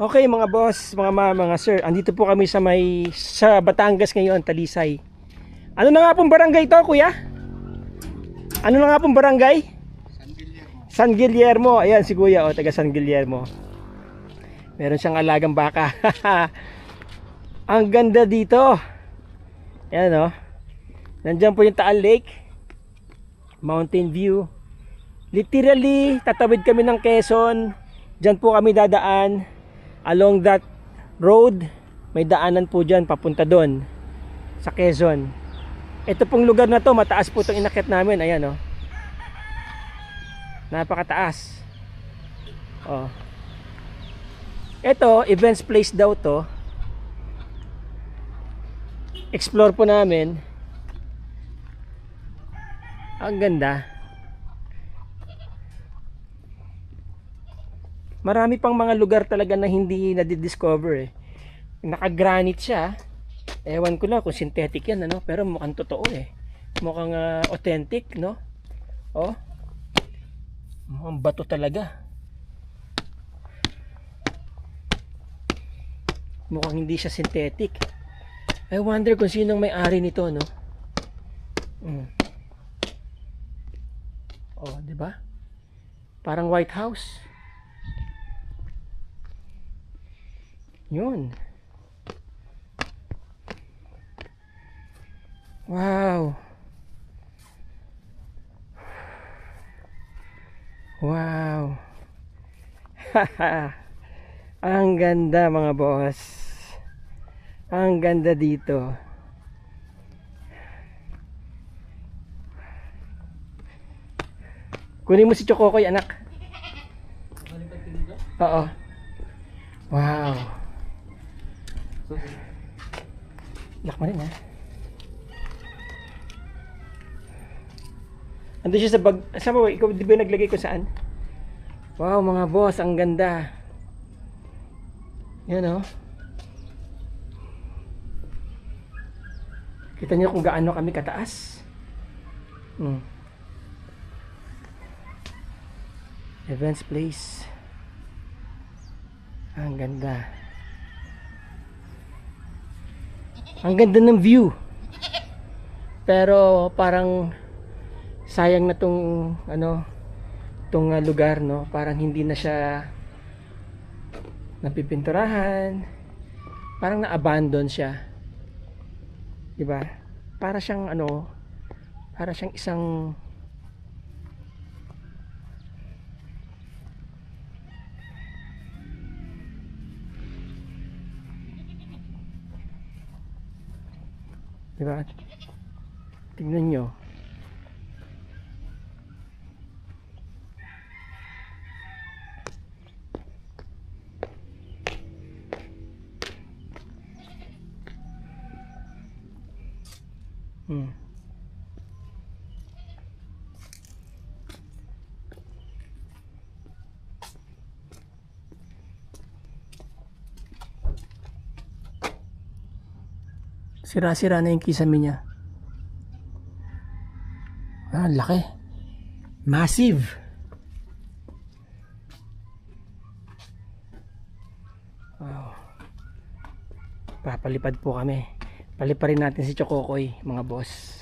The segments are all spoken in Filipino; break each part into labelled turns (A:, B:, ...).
A: Okay mga boss, mga ma, mga sir, andito po kami sa may sa Batangas ngayon, Talisay. Ano na nga pong barangay to, kuya? Ano na nga pong barangay? San Guillermo. Ayan si kuya, o, taga San Guillermo. Meron siyang alagang baka. Ang ganda dito. Ayan o. Nandiyan po yung Taal Lake. Mountain view. Literally, tatawid kami ng Quezon. Diyan po kami dadaan. Along that road, may daanan po dyan papunta doon sa Quezon. Ito pong lugar na to, mataas po itong inakit namin. Ayan o. Napakataas. Oh. Ito, events place daw to. Explore po namin. Ang ganda. Marami pang mga lugar talaga na hindi na-discover eh. Naka-granite siya. Ewan ko lang kung synthetic yan ano, pero mukhang totoo eh. Mukhang ah, authentic, no? Oh. Mukhang bato talaga. Mukhang hindi siya synthetic. I wonder kung sinong may-ari nito, no? Mm. Oh, 'di ba? Parang White House. Yun. Wow. Wow. Ang ganda mga boss. Ang ganda dito. Kunin mo si Chokokoy anak. Oo. Wow. Lock mo rin ha. Ando siya sa bag. Saan mo? Ikaw di ba naglagay ko saan? Wow mga boss, ang ganda. Yan oh. Kita niyo kung gaano kami kataas. Hmm. Events place. Ang ganda. Ang ganda ng view. Pero parang sayang na tong ano tong uh, lugar no, parang hindi na siya napipinturahan. Parang na-abandon siya. 'Di ba? Para siyang ano, para siyang isang Di ba? Tingnan nyo. Hmm. Sira-sira na yung kisame niya. Ah, laki. Massive. Wow. Papalipad po kami. Paliparin natin si Chokokoy, mga boss.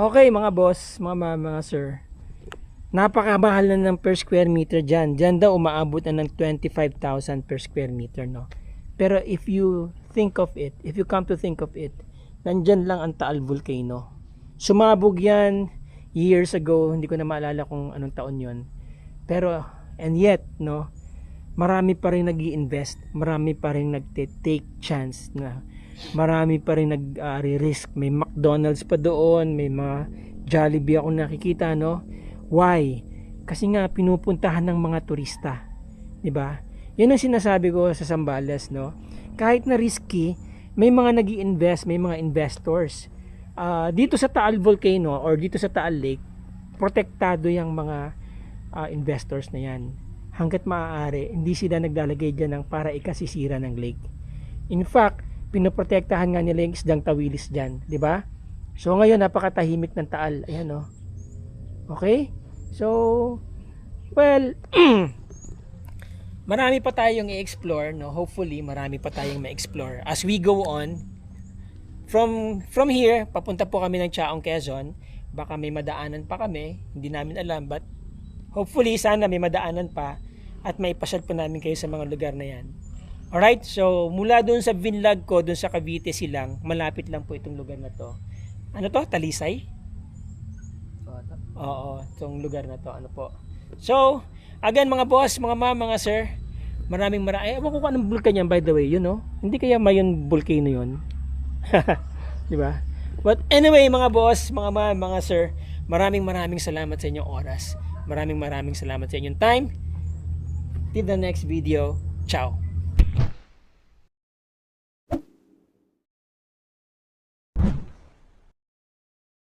A: Okay mga boss, mga mga, mga sir. Napakamahal na ng per square meter dyan. Dyan daw umaabot na ng 25,000 per square meter, no? Pero if you think of it, if you come to think of it, nandyan lang ang Taal Volcano. Sumabog yan years ago, hindi ko na maalala kung anong taon yon. Pero, and yet, no, marami pa rin nag invest marami pa rin nagte-take chance na marami pa rin nag-risk. may McDonald's pa doon, may mga Jollibee ako nakikita, no? Why? Kasi nga pinupuntahan ng mga turista. 'Di ba? 'Yan ang sinasabi ko sa Sambales, no? Kahit na risky, may mga nag invest may mga investors. Ah, dito sa Taal Volcano or dito sa Taal Lake, protektado yung mga ah, investors na 'yan. Hangga't maaari, hindi sila naglalagay diyan ng para ikasisira ng lake. In fact, pinoprotektahan nga nila yung isdang tawilis diyan, 'di ba? So ngayon napakatahimik ng Taal. Ayan oh. Okay? So, well, marami pa tayong i-explore, no? Hopefully, marami pa tayong ma-explore. As we go on, from from here, papunta po kami ng Chaong Quezon. Baka may madaanan pa kami, hindi namin alam, but hopefully, sana may madaanan pa at may pasyal po namin kayo sa mga lugar na yan. Alright, so mula doon sa Vinlag ko, doon sa Cavite silang, malapit lang po itong lugar na to. Ano to? Talisay? Oo, itong lugar na to, ano po. So, again mga boss, mga ma'am, mga sir, maraming maraming, ewan ko kung anong vulkan yan by the way, you know? Hindi kaya mayon volcano yun? Di ba? But anyway, mga boss, mga ma'am, mga sir, maraming maraming salamat sa inyong oras. Maraming maraming salamat sa inyong time. Till the next video, ciao.